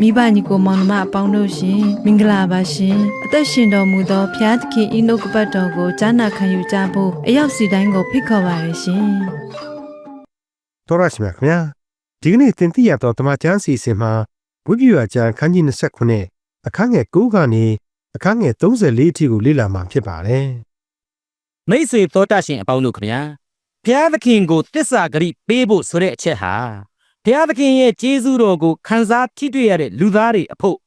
မိဘညီကိုမောင်နှမအပေါင်းတို့ရှင်မင်္ဂလာပါရှင်အသက်ရှင်တော်မူသောဖျားသခင်ဤနှုတ်ကပတ်တော်ကိုကြားနာခံယူကြဖို့အရောက်စီတိုင်းကိုဖိတ်ခေါ်ပါရရှင်တော်ရရှိမြခင်ဗျာဒီကနေ့သင်သိရသောတမန်ကျမ်းစီစဉ်မှာဝိပုယကျမ်းခန်းကြီး29အခန်းငယ်9ကနေအခန်းငယ်34အထိကိုလေ့လာမှာဖြစ်ပါတယ်မိတ်ဆွေသောတာရှင်အပေါင်းတို့ခင်ဗျာဘုရားသခင်ကိုတစ္ဆာဂရိပေးဖို့ဆိုတဲ့အချက်ဟာ ဘုရားသခင်ရဲ့ကျေးဇူးတော်ကိုခံစားထိတွေ့ရတဲ့လူသားတွေအဖို့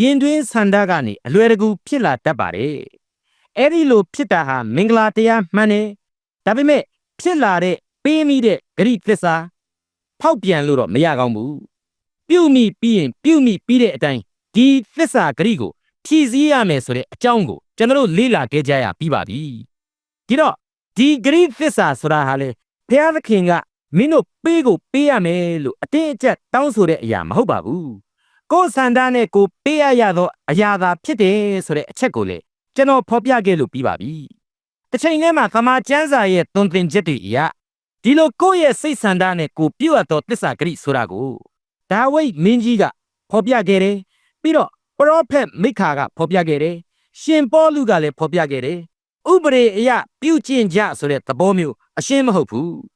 ရင်တွင်းဆန္ဒကနေအလွယ်တကူဖြစ်လာတတ်ပါတယ်အဲ့ဒီလိုဖြစ်တာဟာမင်္ဂလာတရားမှန်တယ်ဒါပေမဲ့ဖြစ်လာတဲ့ပေးမိတဲ့ဂရိတစ္ဆာဖောက်ပြန်လို့တော့မရကောင်းဘူးပြုတ်မိပြီးရင်ပြုတ်မိပြီးတဲ့အတိုင်းဒီသစ္စာဂရိကိုဖြည့်ဆည်းရမယ်ဆိုတဲ့အကြောင်းကိုကျွန်တော်တို့လေ့လာခဲ့ကြရပြီးပါပြီဒီတော့ဒီဂရိသစ္စာဆိုတာဟာလေဘုရားသခင်က မင်းတို့ပေးကိုပေးရမယ်လို့အတင်းအကျပ်တောင်းဆိုတဲ့အရာမဟုတ်ပါဘူးကိုယ်စန္ဒနဲ့ကိုယ်ပေးရရသောအရာသာဖြစ်တယ်ဆိုတဲ့အချက်ကိုလေကျွန်တော်ဖော်ပြခဲ့လို့ပြီးပါပြီတစ်ချိန်တည်းမှာသမာကျမ်းစာရဲ့သွန်သင်ချက်တွေအရာဒီလိုကိုယ့်ရဲ့စိတ်ဆန္ဒနဲ့ကိုယ်ပြုတ်ရသောသစ္စာဂရိဆိုတာကိုဒါဝိဒ်မင်းကြီးကဖော်ပြခဲ့တယ်ပြီးတော့ပရောဖက်မိခါကဖော်ပြခဲ့တယ်ရှင်ပေါလုကလည်းဖော်ပြခဲ့တယ်ဥပဒေအရပြုကျင့်ကြဆိုတဲ့သဘောမျိုးအရှင်းမဟုတ်ဘူး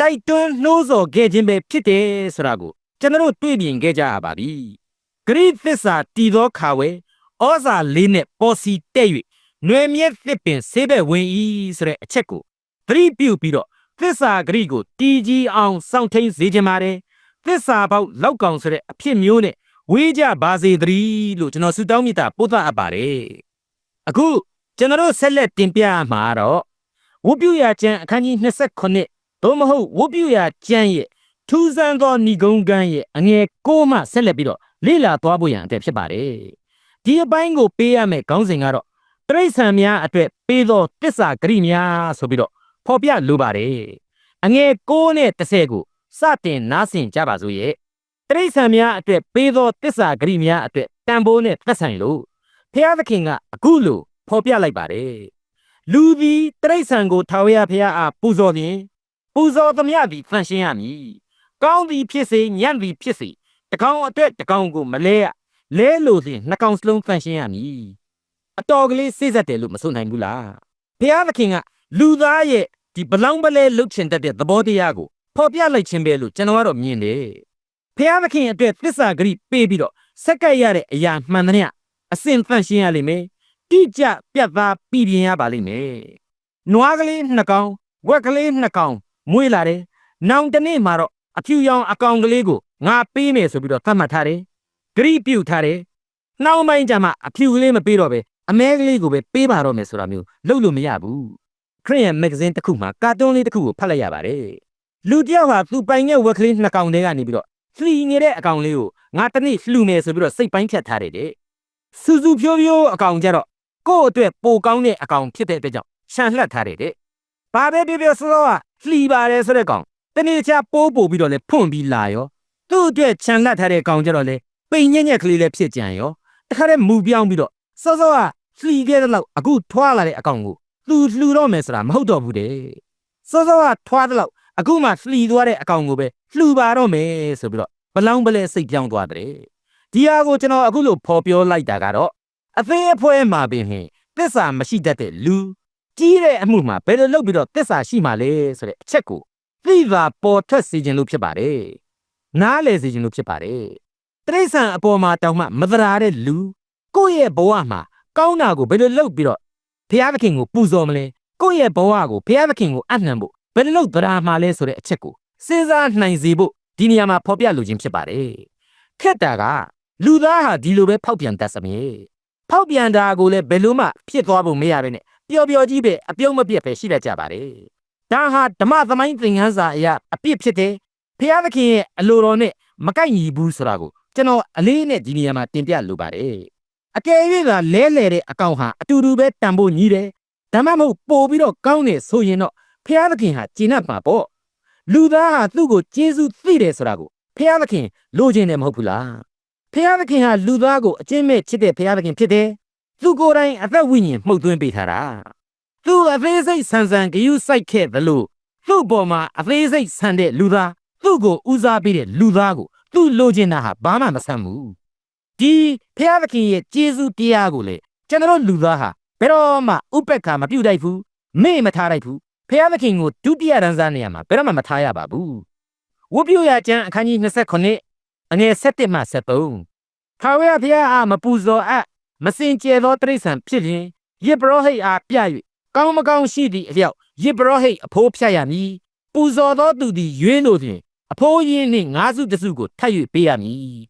တိုက်တွန်းနှိုးဆော်ခဲ့ခြင်းပဲဖြစ်တယ်ဆိုတာကိုကျွန်တော်တို့တွေ့မြင်ခဲ့ကြရပါပြီဂရိသစ္စာတည်သောခါဝဲဩဇာလေးနဲ့ပေါ်စီတဲ့၍ຫນွေမြက်သစ်ပင်ဆေးဘက်ဝင်ဤဆိုတဲ့အချက်ကိုသတိပြုပြီးတော့သစ္စာဂရိကိုတည်ကြည်အောင်စောင့်ထိန်စေခြင်းပါတယ်သစ္စာပေါက်လောက်ကောင်ဆိုတဲ့အဖြစ်မျိုးနဲ့ဝေးကြပါစေတည်းလို့ကျွန်တော်ဆုတောင်းမြတ်တာပို့သအပ်ပါတယ်အခုကျွန်တော်တို့ဆက်လက်တင်ပြမှာတော့ဝုပ္ပယကျမ်းအခန်းကြီး29 သို့မဟုတ်ဝုပ္ပယကျမ်းရဲ့ထူးဆန်းသောဏိဂုံးကန်းရဲ့အငယ်6မှဆက်လက်ပြီးတော့လေ့လာသွားဖို့ရန်အတွက်ဖြစ်ပါတယ်ဒီအပိုင်းကိုပေးရမယ့်ခေါင်းစဉ်ကတော့တရိษံများအတွက်ပေးသောတစ္ဆာဂရိများဆိုပြီးတော့ဖော်ပြလိုပါတယ်အငယ်6နဲ့10ကိုစတင်နားဆင်ကြပါစို့ရဲ့တရိษံများအတွက်ပေးသောတစ္ဆာဂရိများအတွက်တန်ဖိုးနဲ့သက်ဆိုင်လို့ဖျားသခင်ကအခုလို ဖော်ပြလိုက်ပါတယ်လူသည်တရိษံကိုထာဝရဘုရားအားပူဇော်ခြင်း ပူဇော်သမျှသည်ဖန်ရှင်းရမည်ကောင်းသည်ဖြစ်စေညံ့သည်ဖြစ်စေတကောင်အတွက်တကောင်ကိုမလဲရလဲလို့စဉ်နှစ်ကောင်စလုံးဖန်ရှင်းရမည်အတော်ကလေးစိစက်တယ်လို့မဆိုနိုင်ဘူးလားဘုရားသခင်ကလူသားရဲ့ဒီဘလောင်းပလဲလှုပ်ချင်တတ်တဲ့သဘောတရားကိုဖော်ပြလိုက်ခြင်းပဲလို့ကျွန်တော်ကတော့မြင်တယ်ဘုရားသခင်အတွက်သစ္စာဂရိပေးပြီးတော့စက္ကပ်ရတဲ့အရာမှန်သမျှအစဉ်ဖန်ရှင်းရလိမ့်မယ်တိကျပြတ်သားပြည်ပြင်းရပါလိမ့်မယ်။နွားကလေးနှစ်ကောင်ဝက်ကလေးနှစ်ကောင် မွေးလာတယ်။နောင်တနေ့မှာတော့အဖြူရောင်အကောင်ကလေးကိုငါပေးမယ်ဆိုပြီးတော့သတ်မှတ်ထားတယ်။ဂရိပြုတ်ထားတယ်။နှောင်းပိုင်းကျမှအဖြူကလေးမပေးတော့ပဲအမဲကလေးကိုပဲပေးပါတော့မယ်ဆိုတာမျိုးလုပ်လို့မရဘူး။ခရစ်ယာန်မဂ္ဂဇင်းတစ်ခုမှာကာတွန်းလေးတစ်ခုကိုဖတ်လိုက်ရပါတယ်။လူတစ်ယောက်ဟာသူ့ပိုင်ရဲ့ဝက်ကလေးနှစ်ကောင်တည်းကနေပြီးတော့လှီနေတဲ့အကောင်လေးကိုငါတစ်နေ့လှူမယ်ဆိုပြီးတော့စိတ်ပိုင်းဖြတ်ထားတယ်တဲ့။စူစူဖြိုးဖြိုးအကောင်ကြတော့ကိုယ့်အတွက်ပိုကောင်းတဲ့အကောင်ဖြစ်တဲ့အတွက်ကြောင့်ရှန်လှက်ထားတယ်တဲ့။ ဘာပဲပြောပြောစောစောကလှီပါတယ်ဆိုတဲ့ကောင်တနေ့ချပိုးပို့ပြီးတော့လဲဖွန့်ပြီးလာရောသူ့အတွက်ချန်လှက်ထားတဲ့ကောင်ကြတော့လဲပိန်ညက်ညက်ကလေးလည်းဖြစ်ကြံရောတခါတည်းမူပြောင်းပြီးတော့စောစောကလှီခဲ့တဲ့လောက်အခုထွားလာတဲ့အကောင်ကိုသူလှူတော့မယ်ဆိုတာမဟုတ်တော့ဘူးတဲ့။စောစောကထွားတဲ့လောက်အခုမှလှီသွားတဲ့အကောင်ကိုပဲလှူပါတော့မယ်ဆိုပြီးတော့ဘလောင်းပလဲစိတ်ပြောင်းသွားတဲ့။ဒီဟာကိုကျွန်တော်အခုလို့ဖော်ပြောလိုက်တာကတော့အသေးအဖွဲမှာပင်ဟင်သစ္စာမရှိတတ်တဲ့လူ ကြီးတဲ့အမှုမှာဘယ်လိုလုပ်ပြီးတော့သစ္စာရှိမှလဲဆိုတဲ့အချက်ကိုသိပါပေါ်ထွက်စေခြင်းလို့ဖြစ်ပါတယ်။နားလည်စေခြင်းလို့ဖြစ်ပါတယ်။တရိษံအပေါ်မှာတောင်းမှမသရာတဲ့လူကိုယ့်ရဲ့ဘဝမှာကောင်းတာကိုဘယ်လိုလုပ်ပြီးတော့ဘုရားသခင်ကိုပူဇော်မလဲကိုယ့်ရဲ့ဘဝကိုဘုရားသခင်ကိုအနှံဖို့ဘယ်လိုလုပ်သရာမှာလဲဆိုတဲ့အချက်ကိုစဉ်းစားနိုင်စေဖို့ဒီနေရာမှာဖော်ပြလိုခြင်းဖြစ်ပါတယ်။ခက်တာကလူသားဟာဒီလိုပဲဖောက်ပြန်တတ်စမြဲဖောက်ပြန်တာကိုလည်းဘယ်လို့မှဖြစ်သွားဖို့မရဘဲနဲ့ ပျော်ပျော်ကြီးပဲအပြုံးမပြတ်ပဲရှိတတ်ကြပါတယ်။ဒါဟာဓမ္မသမိုင်းသင်ခန်းစာအရာအပြစ်ဖြစ်တယ်။ဖျားသခင်ရဲ့အလိုတော်နဲ့မကိုက်ညီဘူးဆိုတာကိုကျွန်တော်အလေးနဲ့ဒီနေရာမှာတင်ပြလိုပါတယ်။အကယ်၍သာလဲလှယ်တဲ့အကောင်ဟာအတူတူပဲတန်ဖို့ညီးတယ်။ဒါမှမဟုတ်ပို့ပြီးတော့ကောင်းတယ်ဆိုရင်တော့ဖျားသခင်ဟာကျင့်납မှာပေါ့။လူသားဟာသူ့ကိုကျေးဇူးသိတယ်ဆိုတာကိုဖျားသခင်လိုချင်တယ်မဟုတ်ဘူးလား။ဖျားသခင်ဟာလူသားကိုအကျင့်မဲ့ချစ်တဲ့ဖျားသခင်ဖြစ်တယ်။ သူကိုယ်တိုင်အသက်ဝိညာဉ်မှုတ်သွင်းပေးထားတာ။သူအသေးစိတ်ဆန်ဆန်ဂယုစိုက်ခဲ့သလိုသူ့ပေါ်မှာအသေးစိတ်ဆန်တဲ့လူသားသူ့ကိုဦးစားပေးတဲ့လူသားကိုသူ့လိုချင်တာဟာဘာမှမဆန်ဘူးဒီဖျားသခင်ရဲ့ကျေးဇူးတရားကိုလေကျွန်တော်လူသားဟာဘယ်တော့မှဥပက္ခမပြုတ်တိုက်ဘူးမေ့မထားလိုက်ဘူးဖျားသခင်ကိုဒုတိယရန်စားနေရာမှာဘယ်တော့မှမထားရပါဘူးဝတ်ပြုရကျမ်းအခန်းကြီး29အငယ်7မှ73ခါဝဲဖျားအားမပူဇော်အပ် မစင်ကြဲသောတရိษံဖြစ်လျင်ယေဘရဟိတ်အားပြ၍ကောင်းမကောင်းရှိသည့်အလျောက်ယေဘရဟိတ်အဖိုးဖြတ်ရမည်ပူဇော်သောသူသည်ရွေးလို့ဖြင့်အဖိုးရင်းနှင့်ငါးစုတစ်စုကိုထပ်၍ပေးရမည်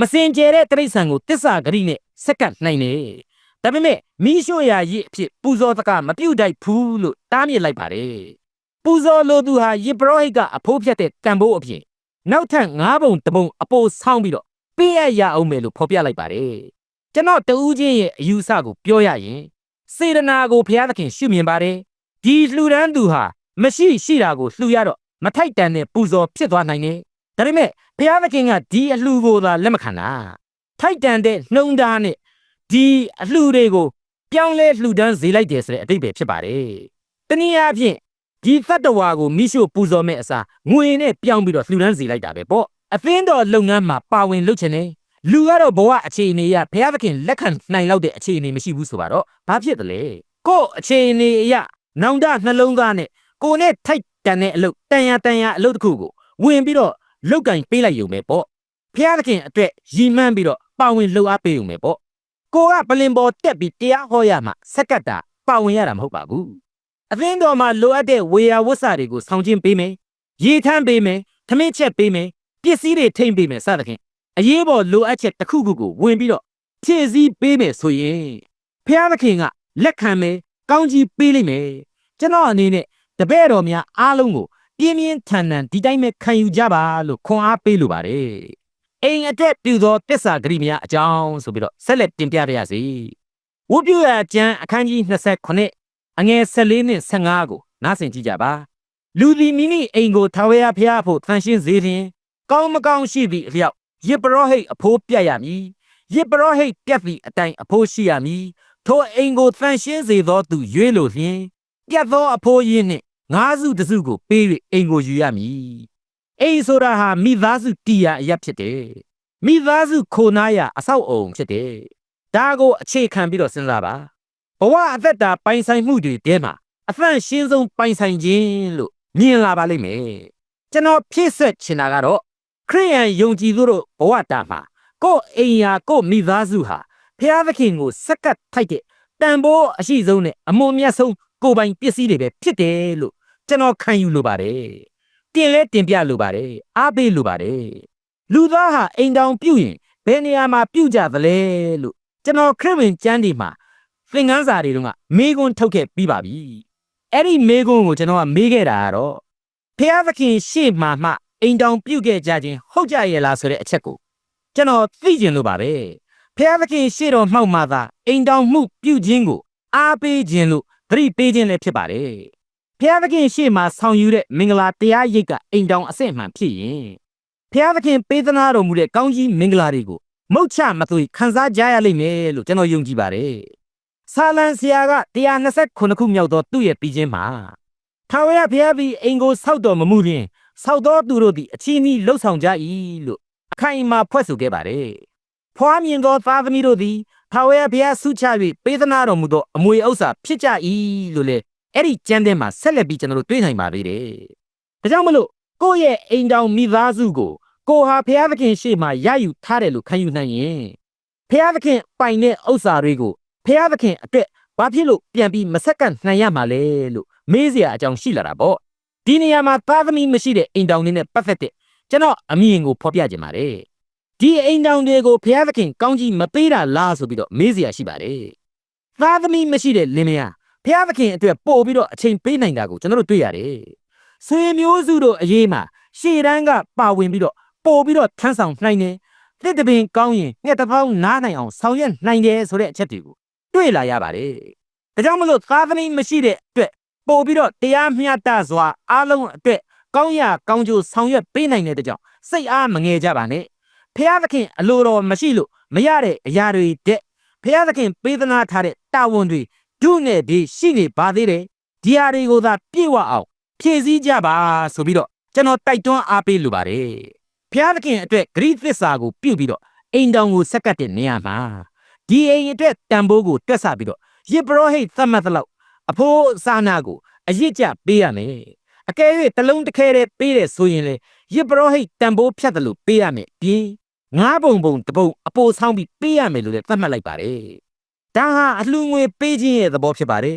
မစင်ကြဲတဲ့တရိษံကိုတစ္ဆာဂရိနဲ့စက္ကန့်နိုင်နေဒါပေမဲ့မိရှို့ရာရည်အဖြစ်ပူဇော်တကမပြုတ်တိုက်ဘူးလို့တားမြစ်လိုက်ပါတယ်ပူဇော်လိုသူဟာယေဘရဟိတ်ကအဖိုးဖြတ်တဲ့တန်ဖိုးအဖြစ်နောက်ထပ်၅ဘုံတစ်ပုံအပိုဆောင်းပြီးတော့ပေးရရအောင်မယ်လို့ဖော်ပြလိုက်ပါတယ် ကျွန်တော်တဦးချင်းရဲ့အယူဆကိုပြောရရင်စေတနာကိုဘုရားသခင်ရှုမြင်ပါတယ်ဒီလှူဒန်းသူဟာမရှိရှိတာကိုလှူရတော့မထိုက်တန်တဲ့ပူဇော်ဖြစ်သွားနိုင်တယ်ဒါပေမဲ့ဘုရားသခင်ကဒီအလှူကိုသာလက်မခံတာထိုက်တန်တဲ့နှုံသားနဲ့ဒီအလှူတွေကိုပြောင်းလဲလှူဒန်းစေလိုက်တယ်ဆိုတဲ့အတိတ်ပဲဖြစ်ပါတယ်တနည်းအားဖြင့်ဒီသတ္တဝါကိုမိရှုပူဇော်မဲ့အစားငွေနဲ့ပြောင်းပြီးတော့လှူဒန်းစေလိုက်တာပဲပေါ့အသင်းတော်လုပ်ငန်းမှာပါဝင်လုပ်ချင်တယ် လူကတော့ဘဝအခြေအနေအရဘုရားသခင်လက်ခံနိုင်လောက်တဲ့အခြေအနေမရှိဘူးဆိုတော့ဘာဖြစ်တယ်လဲကို့အခြေအနေအရနောင်တနှလုံးသားနဲ့ကိုနဲ့ထိုက်တန်တဲ့အလုပ်တန်ရတန်ရအလုပ်တစ်ခုကိုဝင်ပြီးတော့လောက်ကင်ပေးလိုက်ရုံပဲပေါ့ဘုရားသခင်အတွက်ရည်မှန်းပြီးတော့ပါဝင်လှူအားပေးရုံပဲပေါ့ကိုကပလင်ပေါ်တက်ပြီးတရားဟောရမှာစက်ကတ်တာပါဝင်ရတာမဟုတ်ပါဘူးအသင်းတော်မှာလိုအပ်တဲ့ဝေယဝတ်စာတွေကိုဆောင်ကျင်းပေးမယ်ရေထမ်းပေးမယ်ထမင်းချက်ပေးမယ်ပစ္စည်းတွေထိမ့်ပေးမယ်စသဖြင့် အရေးပေါ်လိုအပ်ချက်တစ်ခုခုကိုဝင်ပြီးတော့ဖြည့်ဆည်းပေးမယ်ဆိုရင်ဖျားသခင်ကလက်ခံမယ်ကောင်းကြီးပေးလိမ့်မယ်ကျွန်တော်အနေနဲ့တပည့်တော်များအားလုံးကိုပြင်းပြင်းထန်ထန်ဒီတိုင်းပဲခံယူကြပါလို့ခွန်အားပေးလိုပါတယ်အိမ်အတွက်ပြုသောတစ္ဆာဂရိများအကြောင်းဆိုပြီးတော့ဆက်လက်တင်ပြရရစီဝုပြုရကျမ်းအခန်းကြီး29အငယ်14နဲ့15ကိုနားဆင်ကြည့်ကြပါလူသည်မိမိအိမ်ကိုထာဝရဘုရားဖို့တန်ရှင်းစေခြင်းကောင်းမကောင်းရှိသည့်အလျောက် ယေဘရဟိတ်အဖိုးပြတ်ရမည်ယေဘရဟိတ်ပြတ်သည့်အတိုင်းအဖိုးရှိရမည်ထိုအိမ်ကိုတန်ရှင်းစေသောသူရွေးလို့လျှင်ပြတ်သောအဖိုးရင်းနှင့်ငါးစုတစ်စုကိုပေး၍အိမ်ကိုယူရမည်အိမ်ဆိုတာဟာမိသားစုတီးရအရက်ဖြစ်တယ်မိသားစုခိုနားရအဆောက်အုံဖြစ်တယ်ဒါကိုအခြေခံပြီးတော့စဉ်းစားပါဘဝအသက်တာပိုင်ဆိုင်မှုတွေတဲမှာအဖန့်ရှင်းဆုံးပိုင်ဆိုင်ခြင်းလို့မြင်လာပါလိမ့်မယ်ကျွန်တော်ဖြည့်ဆွက်ချင်တာကတော့ ခရိယန်ယုံကြည်သူတို့ဘဝတာမှာကိုယ့်အိမ်ယာကိုယ့်မိသားစုဟာဖျားသခင်ကိုစက္ကတ်ထိုက်တဲ့တန်ဖိုးအရှိဆုံးနဲ့အမွန်မြတ်ဆုံးကိုယ်ပိုင်ပစ္စည်းတွေပဲဖြစ်တယ်လို့ကျွန်တော်ခံယူလိုပါတယ်တင်လဲတင်ပြလိုပါတယ်အားပေးလိုပါတယ်လူသားဟာအိမ်တောင်ပြုတ်ရင်ဘယ်နေရာမှာပြုတ်ကြသလဲလို့ကျွန်တော်ခရစ်ဝင်ကျမ်းဒီမှာသင်ခန်းစာတွေတုန်းကမေးခွန်းထုတ်ခဲ့ပြီးပါပြီအဲ့ဒီမေးခွန်းကိုကျွန်တော်ကမေးခဲ့တာကတော့ဖျားသခင်ရှေ့မှာမှ အိမ်တောင်ပြုတ်ခဲ့ကြခြင်းဟုတ်ကြရဲ့လားဆိုတဲ့အချက်ကိုကျွန်တော်သိကျင်လို့ပါပဲဖျားသခင်ရှေ့တော်မှောက်မှသာအိမ်တောင်မှုပြုတ်ခြင်းကိုအားပေးခြင်းလို့သတိပေးခြင်းလည်းဖြစ်ပါတယ်ဖျားသခင်ရှေ့မှာဆောင်ယူတဲ့မင်္ဂလာတရားရိပ်ကအိမ်တောင်အစစ်မှန်ဖြစ်ရင်ဖျားသခင်ပေးသနာတော်မူတဲ့ကောင်းကြီးမင်္ဂလာတွေကိုမုတ်ချမသွေခံစားကြရလိမ့်မယ်လို့ကျွန်တော်ယုံကြည်ပါတယ်ဆာလန်ဆရာက129ခုမြောက်သောသူ့ရဲ့ပြီးခြင်းမှာထာဝရဘုရားသည်အိမ်ကိုဆောက်တော်မမူလျင် ဆောက်တော်သူတို့သည်အချီးနှီးလှုပ်ဆောင်ကြ၏လို့အခိုင်အမာဖွဲ့ဆိုခဲ့ပါတယ်ဖွားမြင်သောသားသမီးတို့သည်ထာဝရဘုရားဆုချ၍ပေးသနာတော်မူသောအမွေဥစ္စာဖြစ်ကြ၏လို့လေအဲ့ဒီကျမ်းထဲမှာဆက်လက်ပြီးကျွန်တော်တို့တွေ့နိုင်ပါသေးတယ်ဒါကြောင့်မလို့ကိုယ့်ရဲ့အိမ်တောင်မိသားစုကိုကိုဟာဘုရားသခင်ရှေ့မှာရယူထားတယ်လို့ခံယူနိုင်ရင်ဘုရားသခင်ပိုင်တဲ့ဥစ္စာတွေကိုဘုရားသခင်အတွက်ဘာဖြစ်လို့ပြန်ပြီးမဆက်ကန့်နိုင်ရမှာလဲလို့မေးစရာအကြောင်းရှိလာတာပေါ့ ဒီနေရာမှာသားသမီးမရှိတဲ့အိမ်တောင်တွေနဲ့ပတ်သက်တဲ့ကျွန်တော်အမြင်ကိုဖော်ပြခြင်းပါတယ်ဒီအိမ်တောင်တွေကိုဘုရားသခင်ကောင်းကြီးမပေးတာလားဆိုပြီးတော့မေးစရာရှိပါတယ်သားသမီးမရှိတဲ့လင်မယားဘုရားသခင်အတွက်ပို့ပြီးတော့အချိန်ပေးနိုင်တာကိုကျွန်တော်တို့တွေ့ရတယ်ဆွေမျိုးစုတို့အရေးမှာရှေ့တန်းကပါဝင်ပြီးတော့ပို့ပြီးတော့ထမ်းဆောင်နိုင်တယ်တစ်တပင်ကောင်းရင်ငှက်တစ်ပေါင်းနားနိုင်အောင်ဆောင်ရွက်နိုင်တယ်ဆိုတဲ့အချက်တွေကိုတွေ့လာရပါတယ်ဒါကြောင့်မလို့သားသမီးမရှိတဲ့အတွက် ပို့ပြီးတော့တရားမျှတစွာအားလုံးအတွက်ကောင်းရကောင်းကျိုးဆောင်ရွက်ပေးနိုင်တဲ့ကြောင့်စိတ်အားမငယ်ကြပါနဲ့ဖះသခင်အလိုတော်မရှိလို့မရတဲ့အရာတွေတဲ့ဖះသခင်ပေးသနာထားတဲ့တာဝန်တွေဒုနဲ့ဒီရှိနေပါသေးတယ်ဒီဟာတွေကိုသာပြည့်ဝအောင်ဖြည့်ဆည်းကြပါဆိုပြီးတော့ကျွန်တော်တိုက်တွန်းအားပေးလိုပါတယ်ဖះသခင်အတွက်ဂရိသစ္စာကိုပြုတ်ပြီးတော့အိမ်တောင်ကိုဆက်ကပ်တဲ့နေရာမှာဒီအိမ်အတွက်တန်ဖိုးကိုတွက်ဆပြီးတော့ယစ်ပရောဟိတ်သတ်မှတ်သလောက် အဖိုးစာနာကိုအရစ်ကျပေးရမယ်အကယ်၍တလုံးတစ်ခဲတည်းပေးတယ်ဆိုရင်လေယစ်ပရောဟိတ်တန်ဖိုးဖြတ်တယ်လို့ပေးရမယ်ပြင်ငါးပုံပုံတစ်ပုံအပိုဆောင်းပြီးပေးရမယ်လို့လည်းသတ်မှတ်လိုက်ပါတယ်ဒါဟာအလှငွေပေးခြင်းရဲ့သဘောဖြစ်ပါတယ်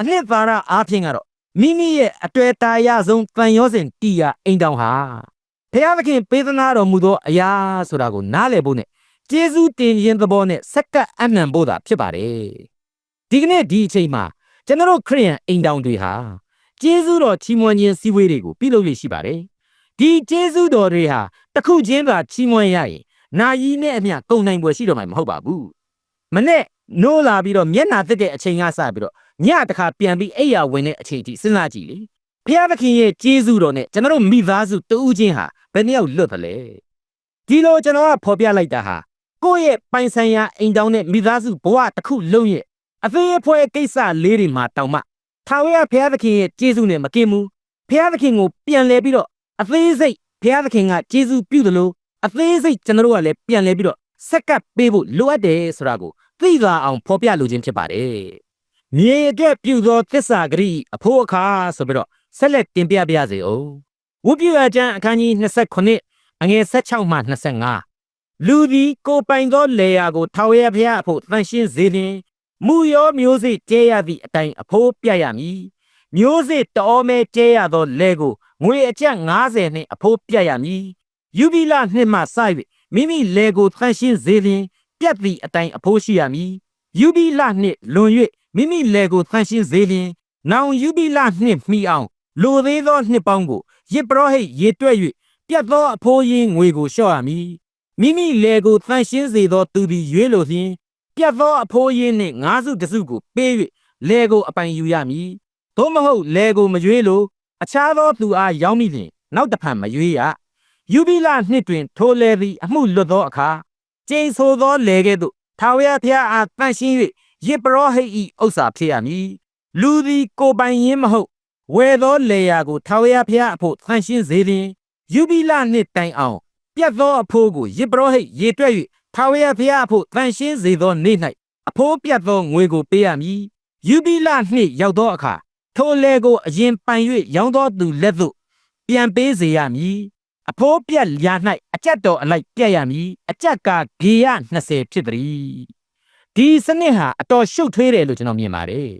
အနှစ်သာရအားဖြင့်ကတော့မိမိရဲ့အတွေ့အတာရဆုံးတန်ရောစဉ်တီယာအိမ်တောင်ဟာဖျားသခင်ပေးသနာတော်မူသောအရာဆိုတာကိုနားလည်ဖို့နဲ့ကျေးဇူးတင်ခြင်းသဘောနဲ့စက္ကပ်အနံဖို့သာဖြစ်ပါတယ်ဒီကနေ့ဒီအချိန်မှာ ကျွန်တော်တို့ခရိယန်အိမ်တောင်တွေဟာကျေးဇူးတော်ချီးမွမ်းခြင်းစည်းဝေးတွေကိုပြုလုပ်ရရှိပါတယ်ဒီကျေးဇူးတော်တွေဟာတစ်ခုချင်းသာချီးမွမ်းရရင်နာယီနဲ့အမျှကုန်နိုင်ပွဲရှိတော့မှာမဟုတ်ပါဘူးမနဲ့နိုးလာပြီးတော့မျက်နာတက်တဲ့အချိန်ကစပြီးတော့ညတခါပြန်ပြီးအိယာဝင်တဲ့အချိန်ထိစဉ်းစားကြည့်လေဖျားသခင်ရဲ့ကျေးဇူးတော်နဲ့ကျွန်တော်တို့မိသားစုတူးချင်းဟာဘယ်နှယောက်လွတ်သလဲဒီလိုကျွန်တော်ကဖော်ပြလိုက်တာဟာကိုယ့်ရဲ့ပိုင်ဆိုင်ရာအိမ်တောင်နဲ့မိသားစုဘဝတစ်ခုလုံးရဲ့ အသေးအဖွဲကိစ္စလေးတွေမှာတောင်မှထာဝရဘုရားသခင်ရဲ့ကျေးဇူးနဲ့မကင်းဘူးဘုရားသခင်ကိုပြန်လဲပြီးတော့အသေးစိတ်ဘုရားသခင်ကကျေးဇူးပြုတယ်လို့အသေးစိတ်ကျွန်တော်တို့ကလည်းပြန်လဲပြီးတော့ဆက်ကပ်ပေးဖို့လိုအပ်တယ်ဆိုတာကိုသိသာအောင်ဖော်ပြလိုခြင်းဖြစ်ပါတယ်မြေအတွက်ပြုသောသစ္စာဂရိအဖို့အခါဆိုပြီးတော့ဆက်လက်တင်ပြပါရစေအောင်ဝုပြအကျမ်းအခန်းကြီး29အငယ်16မှ25လူသည်ကိုယ်ပိုင်သောလေယာကိုထာဝရဘုရားအဖို့တန်ရှင်းစေလျင် မူရောမျိုးစေ့ကျဲရသည့်အတိုင်းအဖို့ပြရမည်မျိုးစေ့တောမဲကျဲရသောလေကိုငွေအကျပ်90နှင့်အဖို့ပြရမည်ယူဘီလနှစ်မှစ၍မိမိလေကိုတန်ရှင်းစေလျင်ပြတ်သည့်အတိုင်းအဖို့ရှိရမည်ယူဘီလနှစ်လွန်၍မိမိလေကိုတန်ရှင်းစေလျင်နောင်ယူဘီလနှစ်မိအောင်လိုသေးသောနှစ်ပေါင်းကိုရစ်ပရောဟိတ်ရေတွက်၍ပြတ်သောအဖိုးရင်းငွေကိုလျှော့ရမည်မိမိလေကိုတန်ရှင်းစေသောသူသည်ရွေးလိုလျင် ပြတ်သောအဖိုးရင်းနှင့်ငါးစုတစ်စုကိုပေး၍လေကိုအပိုင်ယူရမည်သို့မဟုတ်လေကိုမရွေးလိုအခြားသောသူအားရောင်းမိလျင်နောက်တစ်ဖန်မရွေးရယူဘီလနှစ်တွင် ထိုလေသည်အမှုလွတ်သောအခါကျိန်ဆိုသောလေကဲ့သို့ထာဝရဘုရားအားတန်ရှင်း၍ရစ်ပရောဟိတ်၏ဥစ္စာဖြစ်ရမည်လူသည်ကိုယ်ပိုင်ရင်းမဟုတ်ဝယ်သောလေယာကိုထာဝရဘုရားအဖို့တန်ရှင်းစေသည်ယူဘီလနှစ်တိုင်အောင် ပြတ်သောအဖိုးကိုရစ်ပရောဟိတ်ရေတွက်၍ ထာဝရဘုရားအဖို့တန်ရှင်းစေသောနေ့၌အဖိုးပြတ်သောငွေကိုပေးရမည်ယူဘီလနှစ်ရောက်သောအခါထိုလေကိုအရင်ပိုင်၍ရောင်းသောသူလက်သို့ပြန်ပေးစေရမည်အဖိုးပြက်ရာ၌အကြက်တော်အလိုက်ပြက်ရမည်အကြက်ကဂေယ20ဖြစ်သည်ဒီစနစ်ဟာအတော်ရှုပ်ထွေးတယ်လို့ကျွန်တော်မြင်ပါတယ်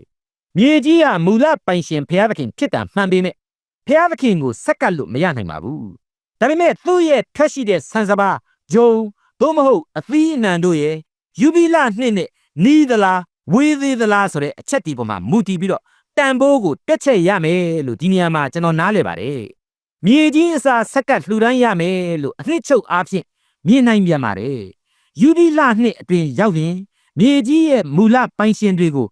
မြေကြီးဟာမူလပိုင်ရှင်ဘုရားသခင်ဖြစ်တာမှန်ပေမဲ့ဘုရားသခင်ကိုဆက်ကပ်လို့မရနိုင်ပါဘူးဒါပေမဲ့သူ့ရဲ့ထွက်ရှိတဲ့ဆန်စပါးဂျုံ သို့မဟုတ်အသီးအနှံတို့ရဲ့ယူဘီလနှစ်နဲ့နီးသလားဝေးသေးသလားဆိုတဲ့အချက်ဒီပေါ်မှာမူတည်ပြီးတော့တန်ဖိုးကိုတွက်ချက်ရမယ်လို့ဒီနေရာမှာကျွန်တော်နားလည်ပါတယ်။မြေကြီးအစာဆက်ကပ်လှူဒန်းရမယ်လို့အနှစ်ချုပ်အားဖြင့်မြင်နိုင်ပြန်ပါတယ်။ယူဒီလနှစ်အတွင်ရောက်ရင်မြေကြီးရဲ့မူလပိုင်ရှင်တွေကို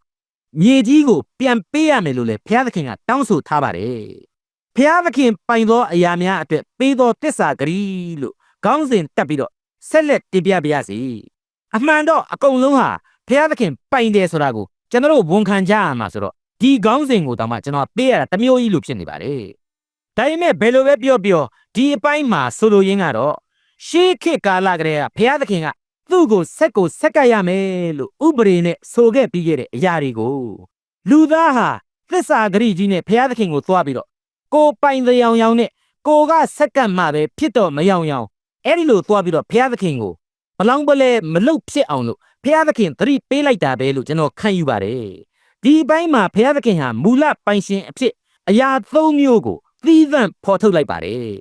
မြေကြီးကိုပြန်ပေးရမယ်လို့လည်းဘုရားသခင်ကတောင်းဆိုထားပါတယ်။ဘုရားသခင်ပိုင်သောအရာများအတွက်ပေးသောတစ္ဆာဂရီလို့ခေါင်းစဉ်တက်ပြီးတော့ ဆက်လက်တင်ပြပါရစေ။အမှန်တော့အကုန်လုံးဟာဘုရားသခင်ပိုင်တယ်ဆိုတာကိုကျွန်တော်တို့ဝန်ခံကြရမှာဆိုတော့ဒီခေါင်းစဉ်ကိုတောင်မှကျွန်တော်ပေးရတာတစ်မျိုးကြီးလို့ဖြစ်နေပါတယ်။ဒါပေမဲ့ဘယ်လိုပဲပြောပြောဒီအပိုင်းမှာဆိုလိုရင်းကတော့ရှေးခေတ်ကာလကတည်းကဘုရားသခင်ကသူ့ကိုဆက်ကိုဆက်ကပ်ရမယ်လို့ဥပဒေနဲ့ဆိုခဲ့ပြီးခဲ့တဲ့အရာတွေကိုလူသားဟာသစ္စာဂရိကြီးနဲ့ဘုရားသခင်ကိုသွားပြီးတော့ကိုပိုင်တရားရောင်နဲ့ကိုကဆက်ကပ်မှပဲဖြစ်တော့မယောင်ယောင် အဲ့ဒီလိုသွားပြီးတော့ဘုရားသခင်ကိုဘလောင်းပလဲမလုတ်ဖြစ်အောင်လို့ဘုရားသခင်သတိပေးလိုက်တာပဲလို့ကျွန်တော်ခံယူပါတယ်ဒီဘိုင်းမှာဘုရားသခင်ဟာမူလပိုင်ရှင်အဖြစ်အရာ၃မျိုးကိုသီးသန့်ဖော်ထုတ်လိုက်ပါတယ်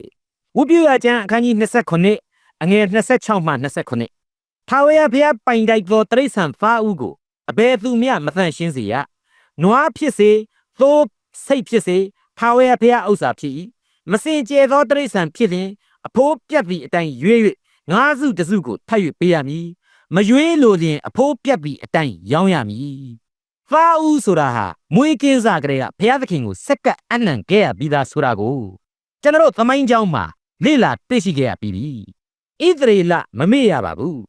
ဝုပြရကျမ်းအခန်းကြီး29အငယ်26မှ29ထာဝရဘုရားပိုင်တိုက်သောတရိษံသားဦးကိုအဘယ်သူမျှမသန့်ရှင်းစေရနွားဖြစ်စေသိုးစိတ်ဖြစ်စေထာဝရဘုရားဥစ္စာဖြစ်၏မစင်ကြဲသောတရိษံဖြစ်လျင် အဖိုးပြတ်သည့်အတိုင်းရွေ့၍ငါးစုတစ်စုကိုထပ်၍ပေးရမည်မရွေးလိုလျင်အဖိုးပြတ်သည့်အတိုင်းရောင်းရမည်သားဦးဆိုတာဟာမွေးကင်းစားကလေးကဘုရားသခင်ကိုစက္ကပ်အနံခဲ့ရပြီးသားဆိုတာကိုကျွန်တော်တို့သမိုင်းကြောင်းမှာလေ့လာသိရှိခဲ့ရပြီးပြီဣသရေလမမေ့ရပါဘူး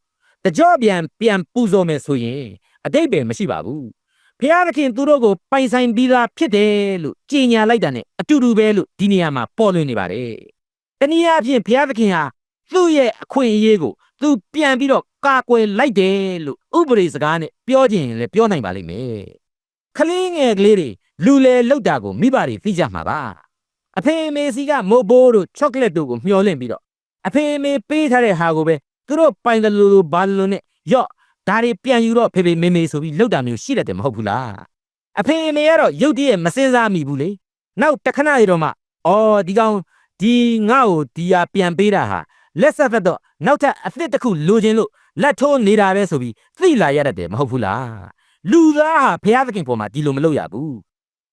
တကြော့ပြန်ပြန်ပူဇော်မယ်ဆိုရင်အတိတ်ပဲမရှိပါဘူးဘုရားသခင်သူတို့ကိုပိုင်ဆိုင်ပြီးသားဖြစ်တယ်လို့ကြေညာလိုက်တာ ਨੇ အတူတူပဲလို့ဒီနေရာမှာပေါ်လွင်နေပါတယ် တနည်းအားဖြင့်ဘုရားသခင်ဟာသူ့ရဲ့အခွင့်အရေးကိုသူပြန်ပြီးတော့ကာကွယ်လိုက်တယ်လို့ဥပဒေစကားနဲ့ပြောခြင်းလည်းပြောနိုင်ပါလိမ့်မယ်ခလေးငယ်ကလေးတွေလူလေလောက်တာကိုမိဘတွေသိကြမှာပါအဖေအမေစီကမိုးဘိုးတို့ချောကလက်တို့ကိုမျှော်လင့်ပြီးတော့အဖေအမေပေးထားတဲ့ဟာကိုပဲသူတို့ပိုင်တယ်လို့လို့ဘာလို့နဲ့ရော့ဒါတွေပြန်ယူတော့ဖေဖေမေမေဆိုပြီးလောက်တာမျိုးရှိတတ်တယ်မဟုတ်ဘူးလားအဖေအမေကတော့ရုတ်တရက်မစင်စားမိဘူးလေနောက်တခဏရတော့မှအော်ဒီကောင် ဒီငါ့ကိုဒီဟာပြန်ပေးတာဟာလက်ဆက်သက်တော့နောက်ထပ်အသစ်တစ်ခုလိုချင်လို့လက်ထိုးနေတာပဲဆိုပြီးသိလာရတတ်တယ်မဟုတ်ဘူးလားလူသားဟာဘုရားသခင်ပေါ်မှာဒီလိုမလုပ်ရဘူး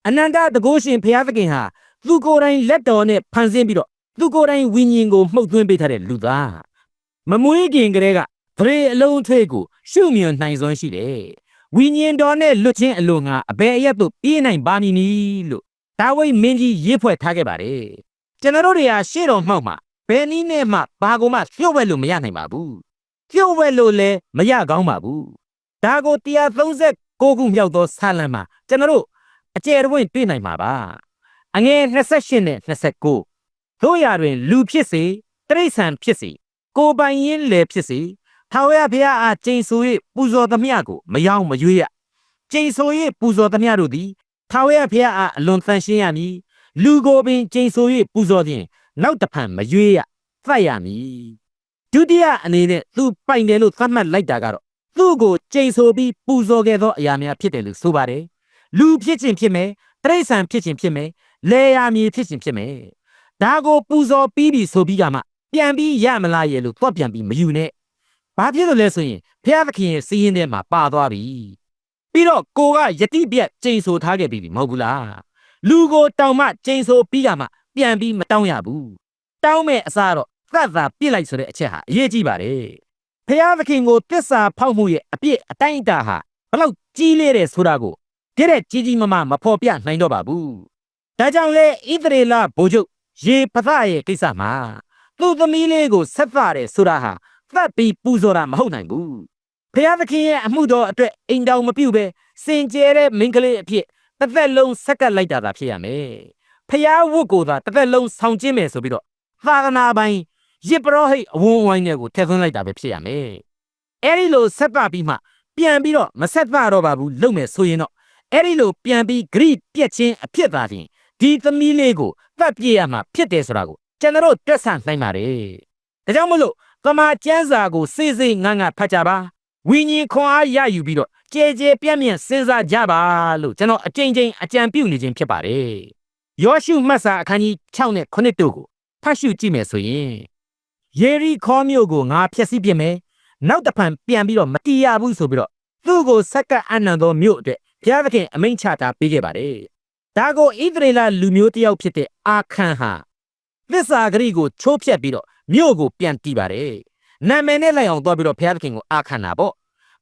အနန္တတကုရှင်ဘုရားသခင်ဟာသူကိုယ်တိုင်လက်တော်နဲ့ဖန်ဆင်းပြီးတော့သူကိုယ်တိုင်ဝိညာဉ်ကိုမှုတ်သွင်းပေးထားတဲ့လူသားမမွေးခင်ကလေးကဗရေအလုံးထွေးကိုရှုမြင်နိုင်စွမ်းရှိတယ်ဝိညာဉ်တော်နဲ့လွတ်ချင်းအလိုငါအဘယ်အရက်သို့ပြေးနိုင်ပါမည်နည်းလို့ဒါဝိမင်းကြီးရေးဖွဲ့ထားခဲ့ပါတယ် ကျွန်တော်တို့တွေဟာရှေ့တော်မှောက်မှာဘယ်နည်းနဲ့မှဘာကိုမှလျှို့ဝှက်လို့မရနိုင်ပါဘူးလျှို့ဝှက်လို့လည်းမရကောင်းပါဘူးဒါကို136ခုမြောက်သောဆာလံမှာကျွန်တော်တို့အကျယ်တွင်တွေ့နိုင်မှာပါအငယ်28နဲ့29တို့ရတွင် လူဖြစ်စေတရိษံဖြစ်စေကိုယ်ပိုင်ရင်းလည်းဖြစ်စေထာဝရဘုရားအားကျိန်ဆို၍ပူဇော်သမျှကိုမယောင်းမရွေးရကျိန်ဆို၍ပူဇော်သမျှတို့သည်ထာဝရဘုရားအားအလွန်သန့်ရှင်းရမည် လူကိုပင်ကျိန်ဆို၍ပူဇော်ခြင်းနောက်တဖန်မရွေးရသတ်ရမည်ဒုတိယအနေနဲ့သူပိုင်တယ်လို့သတ်မှတ်လိုက်တာကတော့သူ့ကိုကျိန်ဆိုပြီးပူဇော်ခဲ့သောအရာများဖြစ်တယ်လို့ဆိုပါတယ်လူဖြစ်ခြင်းဖြစ်မယ်တရိษံဖြစ်ခြင်းဖြစ်မယ်လေယာမြေဖြစ်ခြင်းဖြစ်မယ်ဒါကိုပူဇော်ပြီးပြီဆိုပြီးကမှပြန်ပြီးရမလားရဲ့လို့တော့ပြန်ပြီးမယူနဲ့ဘာဖြစ်လို့လဲဆိုရင်ဖျားသခင်ရဲ့စီးရင်ထဲမှာပါသွားပြီပြီးတော့ကိုကယတိပြက်ကျိန်ဆိုထားခဲ့ပြီမဟုတ်ဘူးလား လူကိုတောင်မှကျိန်ဆိုပြီးကမှပြန်ပြီးမတောင်းရဘူးတောင်းမဲ့အစားတော့သတ်သာပြစ်လိုက်ဆိုတဲ့အချက်ဟာအရေးကြီးပါတယ်ဖျားသခင်ကိုတစ္ဆာဖောက်မှုရဲ့အပြစ်အတိုင်းအတာဟာဘလောက်ကြီးလေတဲ့ဆိုတာကိုကြတဲ့ကြီးကြီးမမမဖော်ပြနိုင်တော့ပါဘူးဒါကြောင့်လေဣသရေလဘိုလ်ချုပ်ရေပသရဲ့ကိစ္စမှာသူ့သမီးလေးကိုဆက်သတယ်ဆိုတာဟာသတ်ပြီးပူဇော်တာမဟုတ်နိုင်ဘူးဖျားသခင်ရဲ့အမှုတော်အတွက်အိမ်တောင်မပြုတ်ပဲစင်ကြဲတဲ့မိန်းကလေးအဖြစ် တစ်သက်လုံးဆက်ကပ်လိုက်တာသာဖြစ်ရမယ်ဖျားဝတ်ကိုသာတစ်သက်လုံးဆောင်ကျင်းမယ်ဆိုပြီးတော့သာသနာပိုင်ရစ်ပရောဟိတ်အဝန်းဝိုင်းတွေကိုထည့်သွင်းလိုက်တာပဲဖြစ်ရမယ်အဲ့ဒီလိုဆက်ပါပြီးမှပြန်ပြီးတော့မဆက်ပါတော့ပါဘူးလုပ်မယ်ဆိုရင်တော့အဲ့ဒီလိုပြန်ပြီးဂရိပြက်ချင်းအဖြစ်သာတင်ဒီသမီးလေးကိုသတ်ပြည့်ရမှာဖြစ်တယ်ဆိုတာကိုကျွန်တော်တို့တွက်ဆနိုင်ပါတယ်ဒါကြောင့်မလို့သမာကျမ်းစာကိုစေ့စေ့ငန်းငန်းဖတ်ကြပါ ဝိညာဉ်ခွန်အားရယူပြီးတော့ကြဲကြဲပြန့်ပြန့်စဉ်းစားကြပါလို့ကျွန်တော်အကြိမ်ကြိမ်အကြံပြုနေခြင်းဖြစ်ပါတယ်ယောရှုမှတ်စာအခန်းကြီး6နဲ့9တို့ကိုဖတ်ရှုကြည့်မယ်ဆိုရင်ယေရီခေါမြို့ကိုငါဖျက်ဆီးပြမယ်နောက်တစ်ဖန်ပြန်ပြီးတော့မတီးရဘူးဆိုပြီးတော့သူ့ကိုဆက်ကပ်အနံသောမြို့အတွက်ဘုရားသခင်အမိန့်ချတာပေးခဲ့ပါတယ်ဒါကိုဣသရေလလူမျိုးတစ်ယောက်ဖြစ်တဲ့အာခန်ဟာသစ္စာဂရိကိုချိုးဖျက်ပြီးတော့မြို့ကိုပြန်တီးပါတယ် နာမည်နဲ့လိုက်အောင်သွားပြီးတော့ဘုရားသခင်ကိုအာခန်တာပေါ့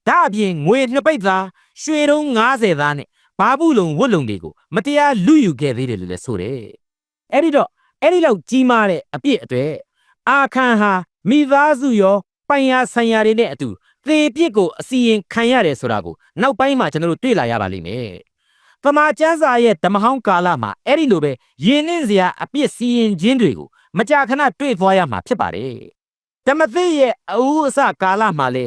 ဒါအပြင်ငွေနှစ်ပိတ်သားရွှေတုံး90သားနဲ့ဘာဘူးလုံဝတ်လုံတွေကိုမတရားလူယူခဲ့သေးတယ်လို့လည်းဆိုတယ်အဲ့ဒီတော့အဲ့ဒီလောက်ကြီးမားတဲ့အပြစ်အတွေ့အာခန်ဟာမိသားစုရောပိုင်ရဆိုင်ရာတွေနဲ့အတူသေပြစ်ကိုအစီရင်ခံရတယ်ဆိုတာကိုနောက်ပိုင်းမှာကျွန်တော်တို့တွေ့လာရပါလိမ့်မယ်။သမာကျမ်းစာရဲ့ဓမ္မဟောင်းကာလမှာအဲ့ဒီလိုပဲယဉ်နှင်းစရာအပြစ်စီရင်ခြင်းတွေကိုမကြာခဏတွေ့သွားရမှာဖြစ်ပါတယ်။ ဓမ္မသစ်ရဲ့အဦးအစကာလမှာလေ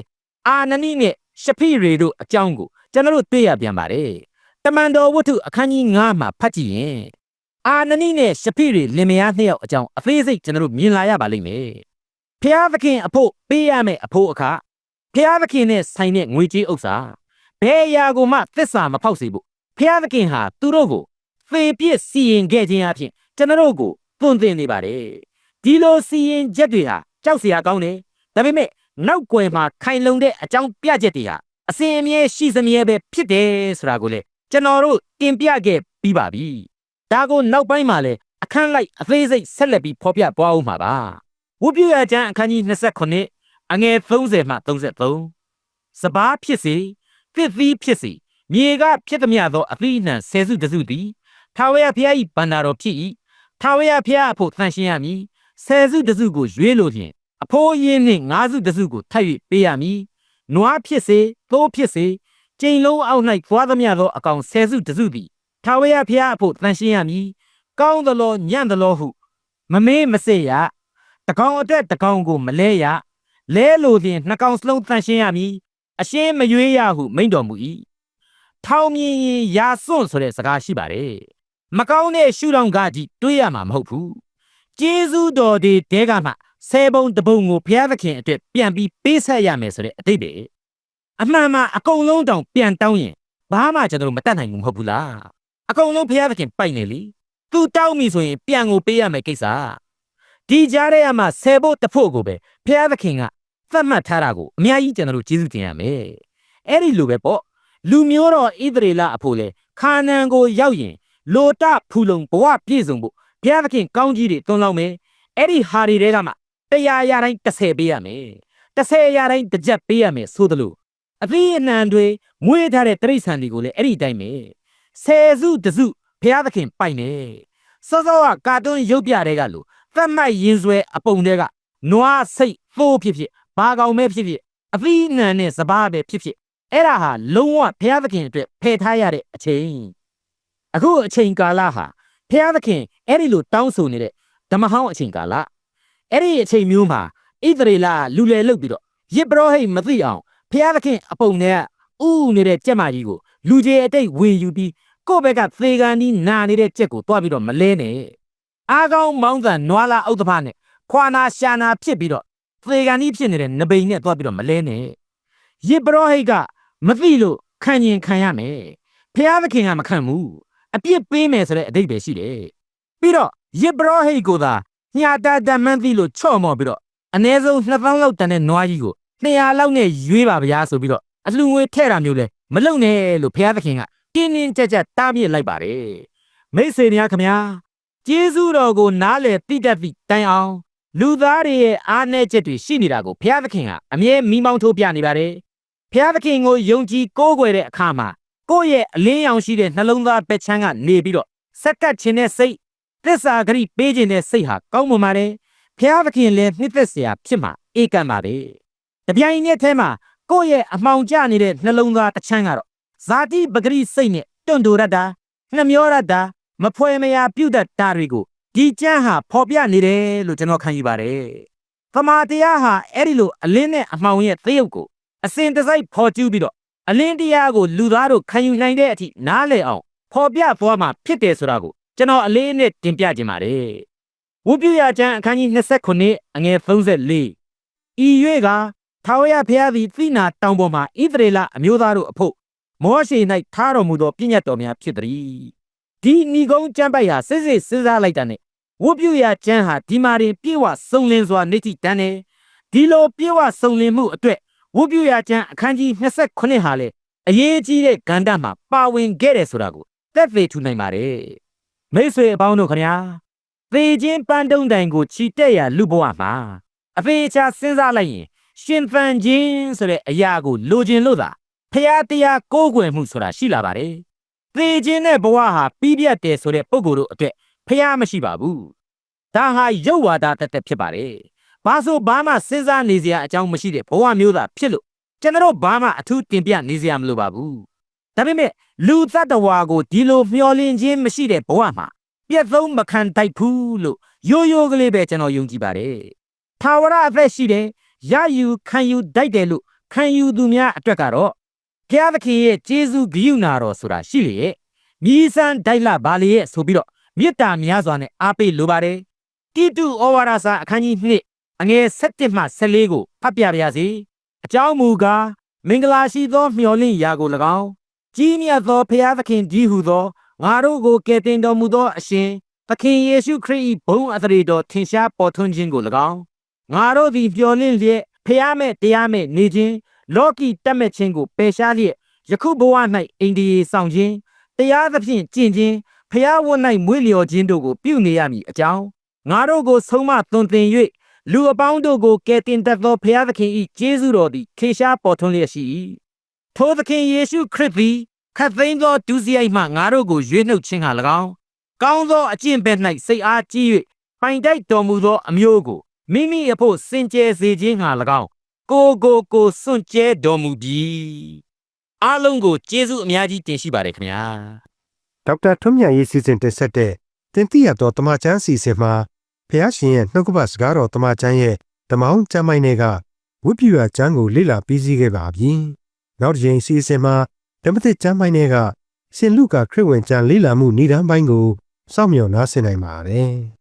အာနနိနဲ့ရှဖိရေတို့အကြောင်းကိုကျွန်တော်တို့တွေ့ရပြန်ပါတယ်။တမန်တော်ဝတ္ထုအခန်းကြီး9မှာဖတ်ကြည့်ရင်အာနနိနဲ့ရှဖိရေလင်မယားနှစ်ယောက်အကြောင်းအသေးစိတ်ကျွန်တော်တို့မြင်လာရပါလိမ့်မယ်။ဖျားသခင်အဖို့ပေးရမယ့်အဖို့အခါဖျားသခင်နဲ့ဆိုင်တဲ့ငွေကြေးဥစ္စာဘယ်အရာကိုမှသစ္စာမဖောက်စေဖို့ဖျားသခင်ဟာသူတို့ကိုသေပြစ်စီရင်ခဲ့ခြင်းအပြင်ကျွန်တော်တို့ကိုသွန်သင်နေပါတယ်ဒီလိုစီရင်ချက်တွေဟာ ကြောက်စရာကောင်းတယ်ဒါပေမဲ့နောက်ွယ်မှာခိုင်လုံတဲ့အကြောင်းပြချက်တွေဟာအစဉ်အမြဲရှိစမြဲပဲဖြစ်တယ်ဆိုတာကိုလေကျွန်တော်တို့တင်ပြခဲ့ပြီးပါပြီဒါကိုနောက်ပိုင်းမှာလဲအခန်းလိုက်အသေးစိတ်ဆက်လက်ပြီးဖော်ပြပွားအောင်မှာပါဝုပြရကျမ်းအခန်းကြီး29အငယ်30မှ33စပားဖြစ်စေသစ်သီးဖြစ်စေမြေကဖြစ်သမျှသောအသီးအနှံဆယ်စုတစုသည်ထာဝရဘုရား၏ဗန္နာတော်ဖြစ်၏ထာဝရဘုရားအဖို့သန့်ရှင်းရမည် ဆယ်စုတစုကိုရွေးလို့ဖြင့်အဖိုးရင်းနှင့်ငါးစုတစုကိုထပ်၍ပေးရမည်နွားဖြစ်စေသိုးဖြစ်စေကျိန်လုံးအောက်၌သွားသမျှသောအကောင်ဆယ်စုတစုသည်ထာဝရဘုရားအဖို့သန့်ရှင်းရမည်ကောင်းသလောညံ့သလောဟု မမေးမစစ်ရတကောင်အတွက်တကောင်ကိုမလဲရလဲလိုသည်နှကောင်စလုံးတန်ရှင်းရမည်အရှင်းမရွေးရဟုမိန့်တော်မူ၏ထောင်မြင်ရင်ရာစွန့်ဆိုတဲ့စကားရှိပါတယ်မကောင်းတဲ့ရှုထောင့်ကကြီးတွေးရမှာမဟုတ်ဘူး ကျေးဇူးတော်တွေတဲကမှဆယ်ပုံတစ်ပုံကိုဘုရားသခင်အတွက်ပြန်ပြီးပေးဆက်ရမယ်ဆိုတဲ့အတိတ်ပဲအမှန်မှအကုန်လုံးတောင်ပြန်တောင်းရင်ဘာမှကျွန်တော်တို့မတတ်နိုင်ဘူးမဟုတ်ဘူးလားအကုန်လုံးဘုရားသခင်ပိုက်နေလေသူတောင်းပြီဆိုရင်ပြန်ကိုပေးရမယ်ကိစ္စဒီကြားထဲမှာဆယ်ဖို့တစ်ဖို့ကိုပဲဘုရားသခင်ကသတ်မှတ်ထားတာကိုအများကြီးကျွန်တော်တို့ကျေးဇူးတင်ရမယ်အဲ့ဒီလိုပဲပေါ့လူမျိုးတော်ဣသရေလအဖို့လေခါနန်ကိုရောက်ရင် လိုတဖူလုံဘဝပြည့်စုံဖို့ ဘုရားသခင်ကောင်းကြီးတွေသွန်လောင်းမယ်အဲ့ဒီဟာတွေတဲကမှတရားရတိုင်း30ပေးရမယ်30ရတိုင်းတစ်ကြက်ပေးရမယ်ဆိုသလိုအသီးအနှံတွေမွေးထားတဲ့တိရစ္ဆာန်တွေကိုလည်းအဲ့ဒီအတိုင်းပဲဆယ်စုတစုဘုရားသခင်ပိုက်နေစောစောကကာတွန်းရုပ်ပြတဲ့ကလို့သတ်မှတ်ရင်ဆွဲအပုံတွေကနွားစိတ်သိုးဖြစ်ဖြစ်ဘာကောင်ပဲဖြစ်ဖြစ်အသီးအနှံနဲ့စပားပဲဖြစ်ဖြစ်အဲ့ဒါဟာလုံးဝဘုရားသခင်အတွက်ဖယ်ထားရတဲ့အချိန်အခုအချိန်ကာလဟာ ဘုရားသခင်အဲ့ဒီလိုတောင်းဆိုနေတဲ့ဓမ္မဟောင်းအချိန်ကာလအဲ့ဒီအချိန်မျိုးမှာဣသရေလလူလယ်လုတ်ပြီးတော့ယေဘရဟိတ်မသိအောင်ဘုရားသခင်အပုံနဲ့ဥဥနေတဲ့ကြက်မကြီးကိုလူကြီးအတိတ်ဝင်ယူပြီးကိုယ့်ဘက်ကသေကန်ဒီနာနေတဲ့ကြက်ကိုတွားပြီးတော့မလဲနဲ့အားကောင်းမောင်းသံနွားလာဥဒ္ဓဖနဲ့ခွာနာရှာနာဖြစ်ပြီးတော့သေကန်ဒီဖြစ်နေတဲ့နဘိန်နဲ့တွားပြီးတော့မလဲနဲ့ယေဘရဟိတ်ကမသိလို့ခံရင်ခံရမယ်ဘုရားသခင်ကမခံဘူး အပြစ်ပေးမယ်ဆိုတဲ့အတိတ်ပဲရှိတယ်ပြီးတော့ယေဘရဟိတ်ကိုသာညာတာတမန်သိလို့ချော့မော်ပြီးတော့အ ਨੇ ဆုံး2000လောက်တန်တဲ့နွားကြီးကို200လောက်နဲ့ရွေးပါဗျာဆိုပြီးတော့အလှငွေထဲ့တာမျိုးလဲမလုံနဲ့လို့ဘုရားသခင်ကတင်းတင်းကြပ်ကြပ်တားမြစ်လိုက်ပါတယ်မိတ်ဆွေများခမညာကျေးဇူးတော်ကိုနားလေတိတတ်သည့်တိုင်အောင် လူသားတွေရဲ့အားနည်းချက်တွေရှိနေတာကိုဘုရားသခင်ကအမြဲမိမောင်းထိုးပြနေပါတယ်ဘုရားသခင်ကိုယုံကြည်ကိုးကွယ်တဲ့အခါမှာ ကိုယ့်ရဲ့အလင်းရောင်ရှိတဲ့နှလုံးသားပက်ချမ်းကနေပြီးတော့စက်ကတ်ခြင်းတဲ့စိတ်သစ္စာဂရိပေးခြင်းတဲ့စိတ်ဟာကောင်းမွန်ပါတယ်။ဖျားသခင်လည်းနှစ်သက်စရာဖြစ်မှာဧကံပါပဲ။တပြိုင်နက်တည်းမှာကိုယ့်ရဲ့အမှောင်ကျနေတဲ့နှလုံးသားတစ်ချမ်းကတော့ဇာတိပဂရိစိတ်နဲ့တွန့်တိုရတာနှမျောရတာမဖွယ်မရာပြုတ်တတ်တာတွေကိုဒီကျမ်းဟာဖော်ပြနေတယ်လို့ကျွန်တော်ခံယူပါတယ်။သမာတရားဟာအဲ့ဒီလိုအလင်းနဲ့အမှောင်ရဲ့သရုပ်ကိုအစဉ်တစိုက်ဖော်ကျူးပြီးတော့ အလင်းတရားကိုလူသားတို့ခံယူနိုင်တဲ့အထိနားလည်အောင်ဖော်ပြသွားမှာဖြစ်တယ်ဆိုတာကိုကျွန်တော်အလေးနဲ့တင်ပြခြင်းပါတယ်။ဝုပြရကျမ်းအခန်းကြီး29အငယ်34ဤ၍ကထာဝရဘုရားသည်သိနာတောင်ပေါ်မှာဣသရေလအမျိုးသားတို့အဖို့မောရှေ၌ထားတော်မူသောပြည့်ညတ်တော်များဖြစ်သည်ဒီဏီကုန်းကျမ်းပိုက်ဟာစစ်စစ်စဉ်းစားလိုက်တာနဲ့ဝတ်ပြုရာကျမ်းဟာဒီမာရင်ပြေဝစုံလင်စွာနေတိတန်းတယ်ဒီလိုပြေဝစုံလင်မှုအတွက် ဝတ်ပြုရာကျမ်းအခန်းကြီး29ဟာလေအရေးကြီးတဲ့ကဏ္ဍမှာပါဝင်ခဲ့တယ်ဆိုတာကိုသက်သေထူနိုင်ပါတယ်မိတ်ဆွေအပေါင်းတို့ခင်ဗျာသေခြင်းပန်းတုံးတိုင်ကိုခြိတက်ရာလူဘဝမှာအဖေချာစဉ်းစားလိုက်ရင်ရှင်ဖန်ခြင်းဆိုတဲ့အရာကိုလိုချင်လို့သာဖရာတရားကိုးကွယ်မှုဆိုတာရှိလာပါတယ်။သေခြင်းနဲ့ဘဝဟာပြီးပြတ်တယ်ဆိုတဲ့ပုံကိုယ်တို့အတွက်ဖရာမရှိပါဘူး။ဒါဟာရုပ်ဝါဒတသက်ဖြစ်ပါတယ်။ ဘာဆိုဘာမှစဉ်းစားနေစရာအကြောင်းမရှိတဲ့ဘဝမျိုးသာဖြစ်လို့ကျွန်တော်ဘာမှအထူးတင်ပြနေစရာမလိုပါဘူး။ဒါပေမဲ့လူသတ္တဝါကိုဒီလိုမျောလင့်ခြင်းမရှိတဲ့ဘဝမှာပြည့်သုံးမခံတိုက်ဘူးလို့ရိုးရိုးကလေးပဲကျွန်တော်ယုံကြည်ပါတယ်။ထာဝရအသက်ရှိတယ်ရယူခံယူတိုက်တယ်လို့ခံယူသူများအတွက်ကတော့ဘုရားသခင်ရဲ့ကျေးဇူးဂရုဏာတော်ဆိုတာရှိလေရဲ့မြည်ဆန်းတိုက်လာပါလေရဲ့ဆိုပြီးတော့မေတ္တာများစွာနဲ့အားပေးလိုပါတယ်တိတုဩဝါဒစာအခန်းကြီး2 အငယ်7မှ14ကိုဖတ်ပြပါရစေအကြောင်းမူကားမင်္ဂလာရှိသောမျှော်လင့်ရာကို၎င်းကြီးမြတ်သောဘုရားသခင်ကြီးဟုသောငါတို့ကိုကယ်တင်တော်မူသောအရှင်သခင်ယေရှုခရစ်၏ဘုန်းအသရေတော်ထင်ရှားပေါ်ထွန်းခြင်းကို၎င်းငါတို့သည်မျှော်လင့်လျက်ဖျားမဲ့တရားမဲ့နေခြင်းလောကီတက်မဲ့ခြင်းကိုပယ်ရှားလျက်ယခုဘဝ၌အိန္ဒိယေဆောင်ခြင်းတရားသဖြင့်ကျင့်ခြင်းဖျားဝတ်၌မွေးလျော်ခြင်းတို့ကိုပြုနေရမည်အကြောင်းငါတို့ကိုဆုံးမသွန်သင်၍ လူအပေါင်းတို့ကိုကယ်တင်တတ်သောဖျားသခင်၏ကျေးဇူးတော်သည်ခေရှားပေါ်ထွန်းလျက်ရှိ၏ထိုသခင်ယေရှုခရစ်သည်ခတ်သိမ်းသောဒုစရိုက်မှငါတို့ကိုရွေးနှုတ်ခြင်းဟာ၎င်းကောင်းသောအကျင့်ဘက်၌စိတ်အားကြီး၍ပိုင်တိုက်တော်မူသောအမျိုးကိုမိမိအဖို့စင်ကြယ်စေခြင်းငှာ၎င်းကိုကိုကိုစွန့်ကြဲတော်မူပြီးအားလုံးကိုကျေးဇူးအများကြီးတင်ရှိပါတယ်ခင်ဗျာဒေါက်တာထွန်းမြတ်ရေးစီစဉ်တင်ဆက်တဲ့တင်ပြရတော့တမချန်းစီစဉ်မှာ ဖះရှင်ရဲ့နှုတ်ကပစကားတော်တမန်ကျမ်းရဲ့တမောင်းကျမ်းမိုက်တွေကဝိပ္ပယကျမ်းကိုလေ့လာပြီးစီးခဲ့ပါပြီ။နောက်တစ်ချိန်စီစဉ်မှာဓမ္မသစ်ကျမ်းမိုက်တွေကရှင်လူကာခရစ်ဝင်ကျမ်းလေ့လာမှုဏ္ဍန်ပိုင်းကိုစောင့်မျှော်နားဆင်နိုင်ပါတယ်။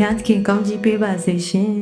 ဖျားသခင်ကောင်းကြီးပေးပါစေရှင်